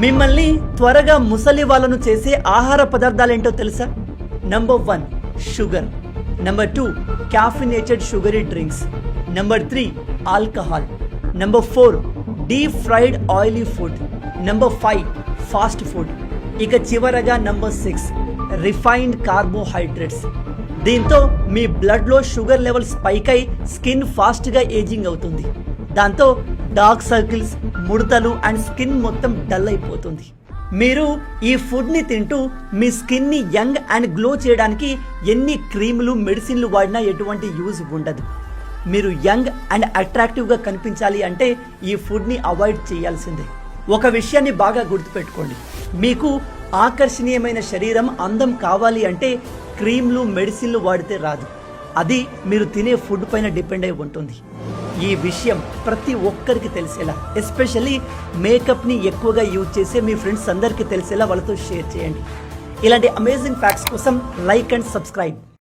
మిమ్మల్ని త్వరగా ముసలి వాళ్ళను చేసే ఆహార పదార్థాలు ఏంటో తెలుసా? Number one sugar number two caffeinated sugary drinks number three alcohol number four deep fried oily food number five fast food ఇక చివరగా నంబర్ సిక్స్ రిఫైన్డ్ కార్బోహైడ్రేట్స్ దీంతో మీ బ్లడ్లో షుగర్ లెవెల్ స్పైక్ అయి స్కిన్ ఫాస్ట్గా ఏజింగ్ అవుతుంది. దాంతో డార్క్ సర్కిల్స్ ముడతలు అండ్ స్కిన్ మొత్తం డల్ అయిపోతుంది. మీరు ఈ ఫుడ్ని తింటూ మీ స్కిన్ని యంగ్ అండ్ గ్లో చేయడానికి ఎన్ని క్రీములు మెడిసిన్లు వాడినా ఎటువంటి యూజ్ ఉండదు. మీరు యంగ్ అండ్ అట్రాక్టివ్గా కనిపించాలి అంటే ఈ ఫుడ్ని అవాయిడ్ చేయాల్సిందే. ఒక విషయాన్ని బాగా గుర్తుపెట్టుకోండి. మీకు ఆకర్షణీయమైన శరీరం అందం కావాలి అంటే క్రీమ్లు మెడిసిన్లు వాడితే రాదు. అది మీరు తినే ఫుడ్ పైన డిపెండ్ అయి ఉంటుంది. ఈ విషయం ప్రతి ఒక్కరికి తెలిసేలా ఎస్పెషల్లీ మేకప్ని ఎక్కువగా యూజ్ చేసే మీ ఫ్రెండ్స్ అందరికీ తెలిసేలా వాళ్ళతో షేర్ చేయండి. ఇలాంటి అమేజింగ్ ఫ్యాక్ట్స్ కోసం లైక్ అండ్ సబ్స్క్రైబ్